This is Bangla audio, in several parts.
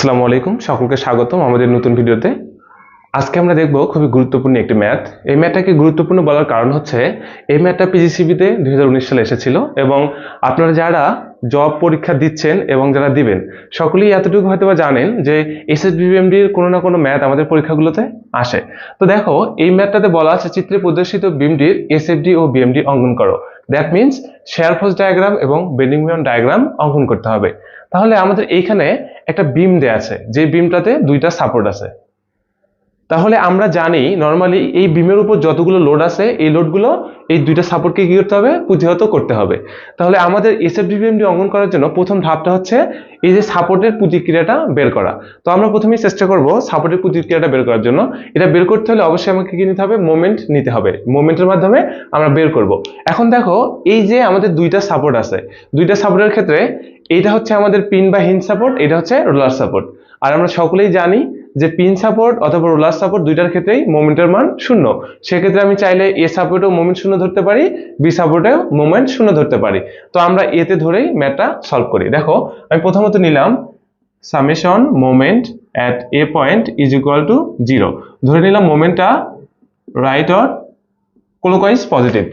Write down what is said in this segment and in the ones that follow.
আসসালামু আলাইকুম, সকলকে স্বাগতম আমাদের নতুন ভিডিওতে। আজকে আমরা দেখব খুবই গুরুত্বপূর্ণ একটি ম্যাথ। এই ম্যাথটাকে গুরুত্বপূর্ণ বলার কারণ হচ্ছে, এই ম্যাথটা পিজিসিবিতে দুই হাজার উনিশ সালে এসেছিল এবং আপনারা যারা জব পরীক্ষা দিচ্ছেন এবং যারা দিবেন, সকলেই এতটুকু হয়তো বা জানেন যে এসএসবিএমডির কোনো না কোনো ম্যাথ আমাদের পরীক্ষাগুলোতে আসে। তো দেখো, এই ম্যাথটাতে বলা আছে, চিত্রে প্রদর্শিত বিমডির এসএফডি ও বিএমডি অঙ্কন করো। That means shear force diagram এবং বেন্ডিং মিয়ন ডায়াগ্রাম অঙ্কন করতে হবে। তাহলে আমাদের এইখানে একটা বিম দেয়া আছে। যে বিমটাতে দুইটা সাপোর্ট আছে। তাহলে আমরা জানি নর্মালি এই বিমের উপর যতগুলো লোড আছে, এই লোডগুলো এই দুইটা সাপোর্টকে কি করতে হবে? প্রতিহত করতে হবে। তাহলে আমাদের এসএফডিবিএমডি অঙ্কন করার জন্য প্রথম ধাপটা হচ্ছে এই যে সাপোর্টের প্রতিক্রিয়াটা বের করা। তো আমরা প্রথমেই চেষ্টা করব সাপোর্টের প্রতিক্রিয়াটা বের করার জন্য। এটা বের করতে হলে অবশ্যই আমাকে কি নিতে হবে? মোমেন্ট নিতে হবে। মোমেন্টের মাধ্যমে আমরা বের করব। এখন দেখো, এই যে আমাদের দুইটা সাপোর্ট আছে, দুইটা সাপোর্টের ক্ষেত্রে এইটা হচ্ছে আমাদের পিন বা হিন সাপোর্ট এটা হচ্ছে রোলার সাপোর্ট আর আমরা সকলেই জানি যে পিন সাপোর্ট অথবা রোলার সাপোর্ট দুইটার ক্ষেত্রেই মোমেন্টের মান শূন্য। সেক্ষেত্রে আমি চাইলে এ সাপোর্টেও মোমেন্ট শূন্য ধরতে পারি বি সাপোর্টেও মোমেন্ট শূন্য ধরতে পারি। তো আমরা এতে ধরেই ম্যাটটা সলভ করি। দেখো, আমি প্রথমত নিলাম summation moment at A point is equal to zero ধরে নিলাম মোমেন্টটা রাইট অর ক্লোকওয়াইজ পজিটিভ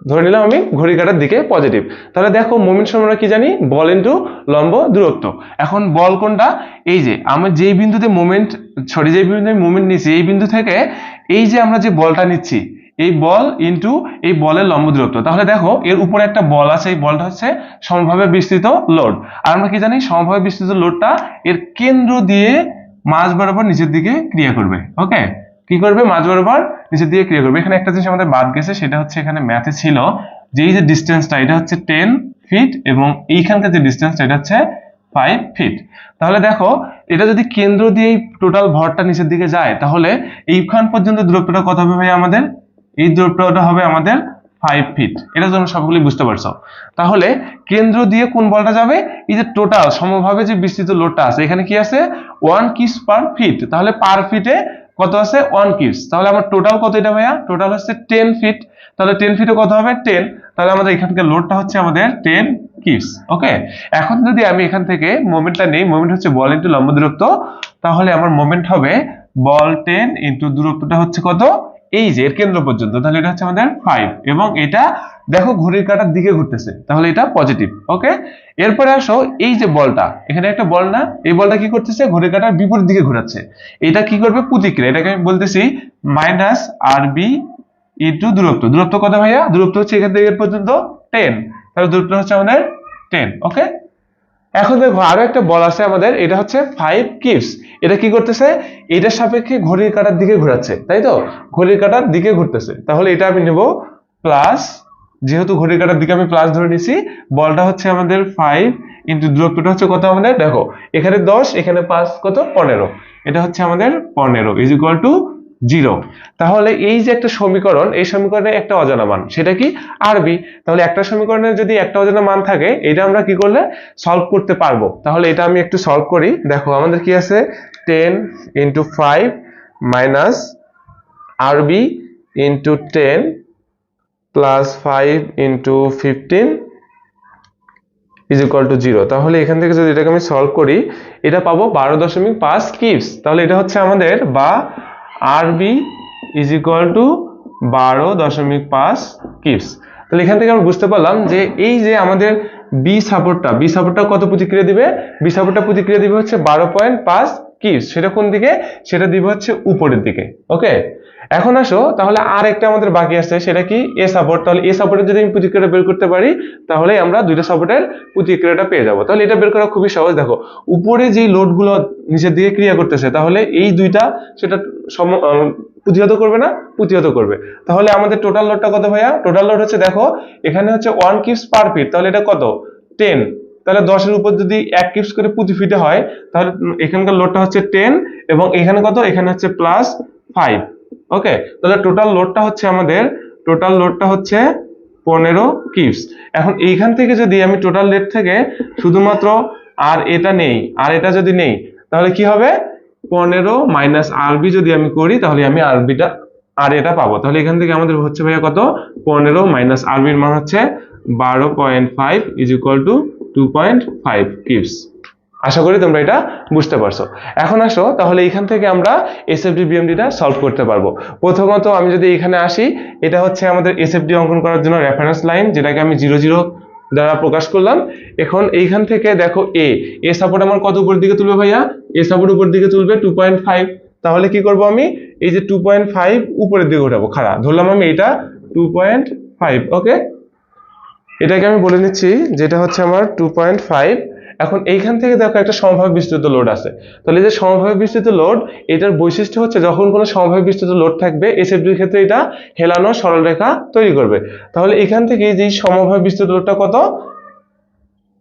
ধরে নিলাম আমি ঘড়ি কাটার দিকে পজিটিভ তাহলে দেখো মোমেন্ট আমরা কি জানি? বল ইন্টু লম্ব দূরত্ব। এখন বল কোনটা? এই যে, আমার যেই বিন্দুতে মোমেন্ট সরি যেই বিন্দুতে মোমেন্ট নিচ্ছি এই বিন্দু থেকে এই যে আমরা যে বলটা নিচ্ছি, এই বল ইন্টু এই বলের লম্ব দূরত্ব। তাহলে দেখো, এর উপরে একটা বল আছে, এই বলটা হচ্ছে সমভাবে বিস্তৃত লোড আর আমরা কি জানি? সমভাবে বিস্তৃত লোডটা এর কেন্দ্র দিয়ে মাঝ বরাবর নিচের দিকে ক্রিয়া করবে ওকে কি করবে? মাঝ বরাবর নিচে দিয়ে ক্রিয়া করবে। এখানে একটা জিনিস আমাদের বাদ গেছে, সেটা হচ্ছে এখানে ম্যাথে ছিল যে এই যে ডিস্টেন্সটা এটা হচ্ছে টেন ফিট এবং এইখানকার যে ডিস্টেন্সটা এটা হচ্ছে ফাইভ ফিট তাহলে দেখো, এটা যদি কেন্দ্র দিয়ে টোটাল ভরটা নিচের দিকে যায়, তাহলে এইখান পর্যন্ত দূরত্বটা কত হবে ভাই আমাদের? এই দূরত্বটা হবে আমাদের ফাইভ ফিট এটা জন্য সবগুলি বুঝতে পারছ। তাহলে কেন্দ্র দিয়ে কোন বলটা যাবে? এই যে টোটাল সমভাবে যে বিস্তৃত লোডটা আছে, এখানে কি আছে? ওয়ান কিস পার ফিট তাহলে পার ফিটে কত আছে? ওয়ান কিপস তাহলে আমার টোটাল কত এটা ভাইয়া? টোটাল হচ্ছে টেন ফিট তাহলে টেন ফিটে কত হবে? টেন তাহলে আমাদের এখানকার লোডটা হচ্ছে আমাদের টেন কিপস ওকে এখন যদি আমি এখান থেকে মোমেন্টটা নেই মোমেন্ট হচ্ছে বল ইন্টু লম্ব দূরত্ব, তাহলে আমার মোমেন্ট হবে বল টেন ইন্টু দূরত্বটা হচ্ছে কত? এই যে এর কেন্দ্র পর্যন্ত, তাহলে এটা হচ্ছে আমাদের ফাইভ এবং এটা দেখো ঘড়ির কাটার দিকে ঘুরতেছে, তাহলে এটা পজিটিভ ওকে এরপরে আসো, এই যে বলটা, এখানে একটা বল না, এই বলটা কি করতেছে? ঘড়ির কাটার বিপরীত দিকে ঘোরাচ্ছে। এটা কি করবে? প্রতিক্রিয়া, এটাকে আমি বলতেছি মাইনাস আর বি ইন্টু দূরত্ব দূরত্ব কত ভাইয়া? দূরত্ব হচ্ছে এখান থেকে এর পর্যন্ত টেন তাহলে দূরত্ব হচ্ছে আমাদের টেন ওকে এখন দেখো, আরও একটা বল আছে আমাদের, এটা হচ্ছে ফাইভ কিপস এটা কি করতেছে? এটার সাপেক্ষে ঘড়ির কাটার দিকে ঘোরাচ্ছে, তাই তো? ঘড়ির কাটার দিকে ঘুরতেছে। তাহলে এটা আমি নেব প্লাস যেহেতু ঘড়ির কাটার দিকে আমি প্লাস ধরে নিছি, বলটা হচ্ছে আমাদের ফাইভ ইন্টু দূরত্বটা হচ্ছে কত আমাদের? দেখো, এখানে দশ, এখানে পাঁচ, কত? পনেরো। এটা হচ্ছে আমাদের পনেরো ইজ ইকুয়াল টু জিরো। তাহলে এই যে একটা সমীকরণ, এই সমীকরণে একটা অজানা মান, সেটা কি? আরবি তাহলে একটা সমীকরণে যদি একটা অজানা মান থাকে, এটা আমরা কি করলে? সলভ করতে পারব। তাহলে এটা আমি একটু সলভ করি। দেখো, আমাদের কি আছে? Ten into five minus R B into ten plus five into fifteen is equal to zero. তাহলে এখান থেকে যদি এটাকে আমি সলভ করি, এটা পাবো বারো দশমিক পাঁচ কিপস তাহলে এটা হচ্ছে আমাদের বা R B is equal to বারো দশমিক পাঁচ কিপস তাহলে এখান থেকে আমরা বুঝতে পারলাম যে এই যে আমাদের বি সাপোর্টটা বি সাপোর্টটা কত প্রতিক্রিয়া দিবে? বি সাপোর্টটা প্রতিক্রিয়া দিবে হচ্ছে বারো পয়েন্ট পাঁচ কিপস সেটা কোন দিকে? সেটা দিবে হচ্ছে উপরের দিকে ওকে এখন আসো, তাহলে আর একটা আমাদের বাকি আছে, সেটা কি? এ সাপোর্ট তাহলে এ সাপোর্টের যদি আমি প্রতিক্রিয়াটা বের করতে পারি, তাহলে আমরা দুইটা সাপোর্টের প্রতিক্রিয়াটা পেয়ে যাব। তাহলে এটা বের করা খুবই সহজ। দেখো, উপরে যে লোডগুলো নিচের দিকে ক্রিয়া করতেছে, তাহলে এই দুইটা সেটা সম প্রতিহত করবে না? প্রতিহত করবে। তাহলে আমাদের টোটাল লোডটা কত ভাইয়া? টোটাল লোড হচ্ছে, দেখো, এখানে হচ্ছে ওয়ান কিপস পার ফিট তাহলে এটা কত? টেন তাহলে দশের উপর যদি এক কিপস করে প্রতি ফিটে হয়, তাহলে এখানকার লোডটা হচ্ছে টেন এবং এখানে কত? এখানে হচ্ছে প্লাস ফাইভ ওকে তাহলে টোটাল লোডটা হচ্ছে আমাদের টোটাল লোডটা হচ্ছে পনেরো কিপস এখন এইখান থেকে যদি আমি টোটাল রেট থেকে শুধুমাত্র আর এটা নেই, আর এটা যদি নেই, তাহলে কি হবে? পনেরো মাইনাস আরবি যদি আমি করি, তাহলে আমি আরবিটা আর এটা পাবো। তাহলে এখান থেকে আমাদের হচ্ছে ভাইয়া কত? পনেরো মাইনাস আরবির মান হচ্ছে বারো point five is equal to two point five আশা করি তোমরা এটা বুঝতে পারছ। এখন আসো, তাহলে এখান থেকে আমরা এসএফডি বিএমডিটা সলভ করতে পারব। প্রথমত আমি যদি এখানে আসি, এটা হচ্ছে আমাদের এসএফডি অঙ্কন করার জন্য রেফারেন্স লাইন যেটাকে আমি জিরো জিরো দ্বারা প্রকাশ করলাম। এখন এইখান থেকে দেখো এ এ সাপোর্ট আমার কত উপর দিকে তুলবে ভাইয়া? এ সাপোর্ট উপর দিকে তুলবে টু পয়েন্ট ফাইভ তাহলে কি করব আমি? এই যে টু পয়েন্ট ফাইভ উপরের দিকে উঠাবো, খাড়া। ধরলাম আমি এটা টু পয়েন্ট ফাইভ ওকে এটাকে আমি বলে নিচ্ছি, যেটা হচ্ছে আমার টু পয়েন্ট ফাইভ এখন এইখান থেকে দেখো একটা সমভাবে বিস্তৃত লোড আছে। তাহলে যে সমভাবে বিস্তৃত লোড এটার বৈশিষ্ট্য হচ্ছে যখন কোনো সমভাবে বিস্তৃত লোড থাকবে এসএফডির ক্ষেত্রে এটা হেলানো সরলরেখা তৈরি করবে। তাহলে এখান থেকে যে সমভাবে বিস্তৃত লোডটা কত?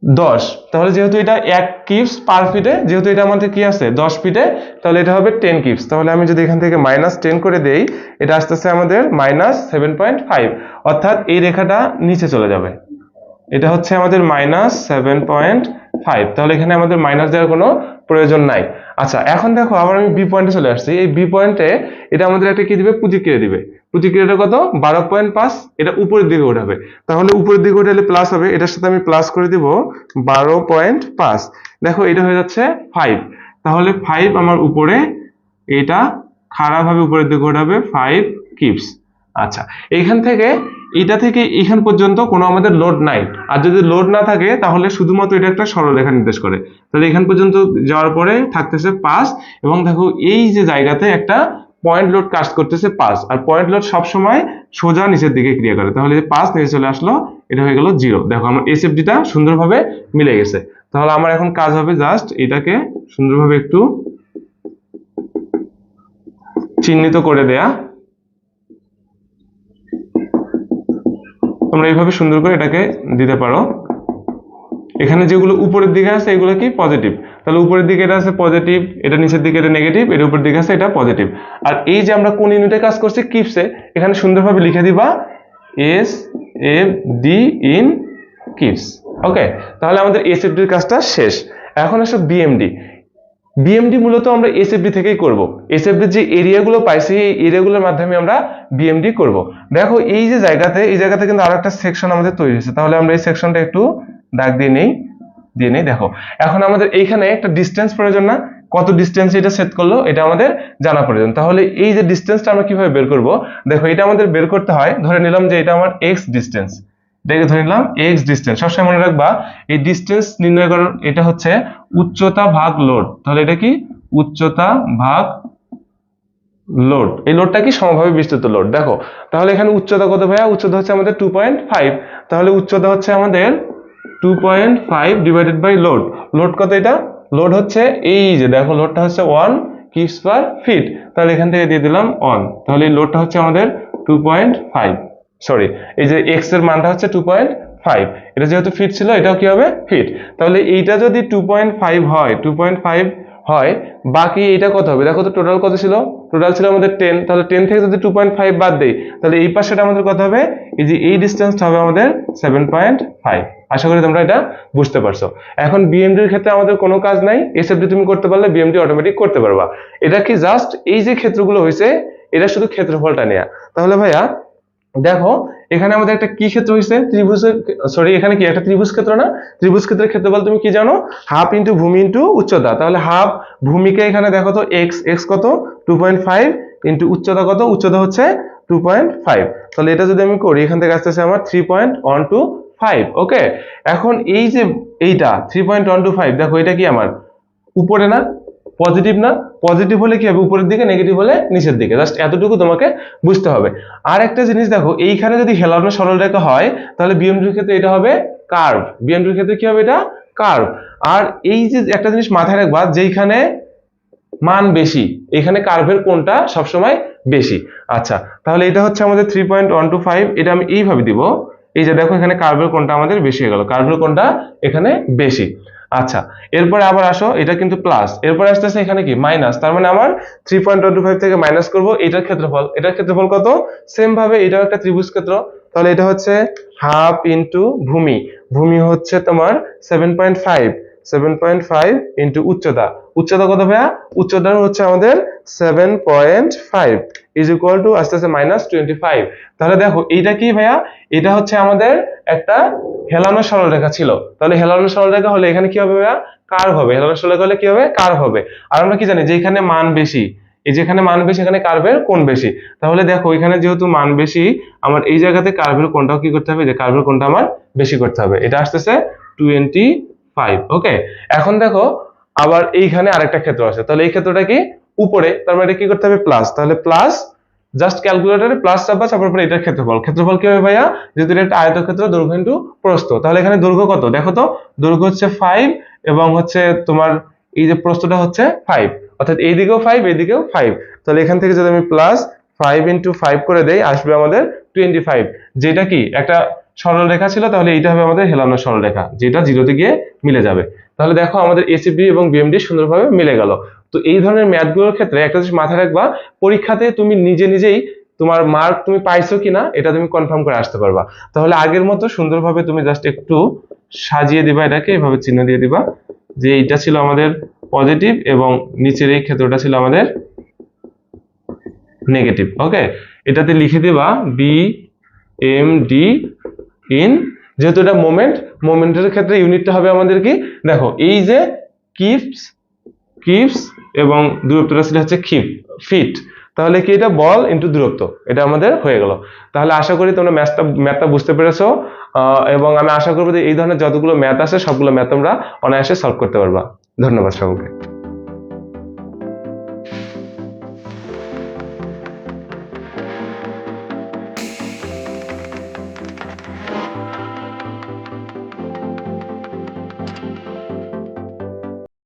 দশ। তাহলে যেহেতু এটা এক কিপস পার ফিটে যেহেতু এটা আমাদের কি আছে? দশ ফিটে তাহলে এটা হবে টেন কিপস। তাহলে আমি যদি এখান থেকে মাইনাস টেন করে দেই, এটা আস্তে আস্তে আমাদের মাইনাস সেভেন পয়েন্ট ফাইভ অর্থাৎ এই রেখাটা নিচে চলে যাবে। এটা হচ্ছে আমাদের মাইনাস সেভেন পয়েন্ট ফাইভ তাহলে এখানে আমাদের মাইনাস দেওয়ার কোনো প্রয়োজন নাই। আচ্ছা এখন দেখো, আবার আমি বি পয়েন্টে চলে আসছি। এই বি পয়েন্টে এটা আমাদের একটা কি দিবে? প্রতিক্রিয়া দিবে। প্রতিক্রিয়াটা কত? বারো পয়েন্ট পাঁচ। এটা উপরের দিকে ওঠাবে। তাহলে উপরের দিকে ওঠালে প্লাস হবে। এটার সাথে আমি প্লাস করে দিব বারো পয়েন্ট পাঁচ। দেখো, এটা হয়ে যাচ্ছে ফাইভ তাহলে ফাইভ আমার উপরে, এটা খারাপভাবে উপরের দিকে ওঠাবে ফাইভ কিপস আচ্ছা এইখান থেকে, এটা থেকে এখান পর্যন্ত কোনো আমাদের লোড নাই। আর যদি লোড না থাকে, তাহলে শুধুমাত্র এটা একটা সরলরেখা নির্দেশ করে। তাহলে এখান পর্যন্ত যাওয়ার পরে থাকতেছে পাঁচ। এবং দেখো, এই যে জায়গাতে একটা পয়েন্ট লোড কাজ করতেছে পাঁচ আর পয়েন্ট লোড সবসময় সোজা নিচের দিকে ক্রিয়া করে। তাহলে পাঁচ নিচে চলে আসলো, এটা হয়ে গেল জিরো দেখো আমার এসএফডিটা সুন্দরভাবে মিলে গেছে। তাহলে আমার এখন কাজ হবে জাস্ট এটাকে সুন্দরভাবে একটু চিহ্নিত করে দেয়া। তোমরা এইভাবে সুন্দর করে এটাকে দিতে পারো। এখানে যেগুলো উপরের দিকে আছে, এগুলো কি পজিটিভ তাহলে উপরের দিকে এটা আছে পজিটিভ এটা নিচের দিকে এটা নেগেটিভ এটা উপরের দিকে আছে এটা পজিটিভ আর এই যে আমরা কোন ইউনিটে কাজ করছি কিপসে এখানে সুন্দরভাবে লিখে দিবা S F D in kips okay তাহলে আমাদের এস এফ এসএফডির কাজটা শেষ। এখন আসো বিএমডি বিএমডি মূলত আমরা এসএফডি থেকেই করব। এসএফডির যে এরিয়াগুলো পাইছি, এই এরিয়াগুলোর মাধ্যমে আমরা বিএমডি করব। দেখো, এই যে জায়গাতে, এই জায়গাতে কিন্তু আরও একটা সেকশন আমাদের তৈরি হয়েছে। তাহলে আমরা এই সেকশনটা একটু দাগ দিয়ে নেই। দিয়ে নেই, দেখো। এখন আমাদের এইখানে একটা ডিস্টেন্স প্রয়োজন না। কত ডিস্টেন্স এটা সেট করল, এটা আমাদের জানা প্রয়োজন। তাহলে এই যে ডিস্টেন্সটা আমরা কীভাবে বের করব, দেখো, এটা আমাদের বের করতে হয়। ধরে নিলাম যে এটা আমার এক্স ডিস্টেন্স এটাকে ধরে নিলাম এক্স ডিস্টেন্স সবসময় মনে রাখবা, এই ডিস্টেন্স নির্ণয় করার এটা হচ্ছে উচ্চতা ভাগ লোড তাহলে এটা কি? উচ্চতা ভাগ লোড এই লোডটা কি? সমভাবে বিস্তৃত লোড দেখো, তাহলে এখানে উচ্চতা কত ভাইয়া? উচ্চতা হচ্ছে আমাদের টু পয়েন্ট ফাইভ তাহলে উচ্চতা হচ্ছে আমাদের two point five divided by load load কত এটা? লোড হচ্ছে এই যে, দেখো লোডটা হচ্ছে ওয়ান কিপস পার ফিট তাহলে এখান থেকে দিয়ে দিলাম অন তাহলে এই লোডটা হচ্ছে আমাদের টু পয়েন্ট ফাইভ সরি এই যে এক্সের মানটা হচ্ছে টু পয়েন্ট ফাইভ এটা যেহেতু ফিট ছিল, এটাও কি হবে? ফিট তাহলে এইটা যদি টু পয়েন্ট ফাইভ হয় টু পয়েন্ট ফাইভ হয়, বাকি এটা কত হবে? দেখো তো টোটাল কত ছিল? টোটাল ছিল আমাদের টেন তাহলে টেন থেকে যদি টু পয়েন্ট ফাইভ বাদ দেই, তাহলে এই পাশেটা আমাদের কত হবে? এই যে এই ডিস্টেন্সটা হবে আমাদের সেভেন পয়েন্ট ফাইভ আশা করি তোমরা এটা বুঝতে পারছ। এখন বিএমডির ক্ষেত্রে আমাদের কোনো কাজ নাই এসএফডি তুমি করতে পারলে বিএমডি অটোমেটিক করতে পারবা। এটা কি জাস্ট এই যে ক্ষেত্রগুলো হয়েছে এটা শুধু ক্ষেত্রফলটা নেয়া। তাহলে ভাইয়া, দেখো, এখানে আমাদের একটা কি ক্ষেত্র হয়েছে ত্রিভুজের সরি এখানে কি একটা ত্রিভুজ ক্ষেত্র না? ত্রিভুজ ক্ষেত্রের ক্ষেত্রফল তুমি কি জানো? হাফ ইন্টু ভূমি ইন্টু উচ্চতা। তাহলে হাফ ভূমিকে এখানে দেখো তো এক্স এক্স কত? টু পয়েন্ট ফাইভ ইন্টু উচ্চতা কত? উচ্চতা হচ্ছে টু পয়েন্ট ফাইভ তাহলে এটা যদি আমি করি, এখান থেকে আসতেছে আমার three point one two five okay এখন এই যে এইটা three point one two five দেখো এটা কি আমার? উপরে না পজিটিভ না? পজিটিভ হলে কি হবে? উপরের দিকে নেগেটিভ হলে নিচের দিকে। জাস্ট এতটুকু তোমাকে বুঝতে হবে। আর একটা জিনিস দেখো, এইখানে যদি হেলানো সরলরেখা হয়, তাহলে বিএমডির ক্ষেত্রে এটা হবে কার্ভ বিএমডির ক্ষেত্রে কি হবে এটা? কার্ভ আর এই যে একটা জিনিস মাথায় রাখবা, যেইখানে মান বেশি, এখানে কার্ভের কোনটা সবসময় বেশি। আচ্ছা তাহলে এটা হচ্ছে আমাদের three point one two five এটা আমি এইভাবে দিব। এই যে দেখো এখানে কার্ভের কোনটা আমাদের বেশি হয়ে গেল। কার্ভের কোনটা এখানে বেশি। আচ্ছা এরপরে আবার আসো, এটা কিন্তু প্লাস এরপরে আসতেছে এখানে কি? মাইনাস তার মানে আমার থ্রি পয়েন্ট টু ফাইভ থেকে মাইনাস করব, এটার ক্ষেত্রফল। এটার ক্ষেত্রফল কত? সেম ভাবে এটাও একটা ত্রিভুজ ক্ষেত্র। তাহলে এটা হচ্ছে হাফ ইন্টু ভূমি। ভূমি হচ্ছে তোমার seven point five seven point five into উচ্চতা। উচ্চতা কত ভাইয়া? উচ্চতা হচ্ছে আমাদের seven point five is equal to আস্তে আস্তে মাইনাস টোয়েন্টি ফাইভ তাহলে দেখো, এইটা কি ভাইয়া? এটা হচ্ছে আমাদের একটা হেলানো সরলরেখা ছিল। তাহলে হেলানো সরলরেখা হলে এখানে কি হবে ভাইয়া? কার হবে। হেলানো সরলরেখা হলে কি হবে? কার্ভ হবে। আর আমরা কি জানি যে এখানে মান বেশি। এই যেখানে মান বেশি, এখানে কার্ভের কোণ বেশি। তাহলে দেখো, এখানে যেহেতু মান বেশি, আমার এই জায়গাতে কার্ভের কোণটাও কি করতে হবে? যে কার্ভের কোণটা আমার বেশি করতে হবে। এটা আসতেছে টোয়েন্টি ফাইভ ওকে এখন দেখো আবার এইখানে আরেকটা ক্ষেত্র আছে। তাহলে এই ক্ষেত্রটা কি? উপরে। তার মানে এটা কি করতে হবে? প্লাস তাহলে প্লাস জাস্ট ক্যালকুলেটরে প্লাস চাপবা, চাপার পরে এটার ক্ষেত্রফল। ক্ষেত্রফল কি হবে ভাইয়া? যেহেতু এটা আয়তক্ষেত্র, দৈর্ঘ্য ইন্টু প্রস্থ। তাহলে এখানে দৈর্ঘ্য কত? দেখো তো, দৈর্ঘ্য হচ্ছে ফাইভ এবং হচ্ছে তোমার এই যে প্রস্থটা হচ্ছে ফাইভ অর্থাৎ এইদিকেও ফাইভ এইদিকেও ফাইভ তাহলে এখান থেকে যদি আমি প্লাস ফাইভ ইন্টু ফাইভ করে দেই, আসবে আমাদের টোয়েন্টি ফাইভ যেটা কি? একটা সরল রেখা ছিল, তাহলে এইটা হবে আমাদের হেলানো সরল রেখা যেটা জিরোতে গিয়ে মিলে যাবে। তাহলে দেখো আমাদের এসিবি এবং বিএমডি সুন্দরভাবে মিলে গেল। তো এই ধরনের ম্যাথগুলোর ক্ষেত্রে একটা জিনিস মাথায় রাখবা, পরীক্ষাতে তুমি নিজে নিজেই তোমার মার্ক তুমি পাইছো কিনা, এটা তুমি কনফার্ম করে আসতে পারবা। তাহলে আগের মতো সুন্দরভাবে তুমি জাস্ট একটু সাজিয়ে দিবা এটাকে, এভাবে চিহ্ন দিয়ে দিবা যে এইটা ছিল আমাদের পজিটিভ এবং নিচের এই ক্ষেত্রটা ছিল আমাদের নেগেটিভ ওকে এটাতে লিখে দিবা বি এম ডি ইন যেহেতু এটা মোমেন্ট মোমেন্টের ক্ষেত্রে ইউনিটটা হবে আমাদের কি? দেখো, এই যে কিপস কিপস এবং দূরত্বটা ছিল হচ্ছে খিপ ফিট তাহলে কি এটা? বল ইন্টু দূরত্ব। এটা আমাদের হয়ে গেল। তাহলে আশা করি তোমরা ম্যাথটা ম্যাথটা বুঝতে পেরেছ। এবং আমি আশা করব যে এই ধরনের যতগুলো ম্যাথ আছে, সবগুলো ম্যাথ তোমরা অনায়াসে সলভ করতে পারবা। ধন্যবাদ সকলকে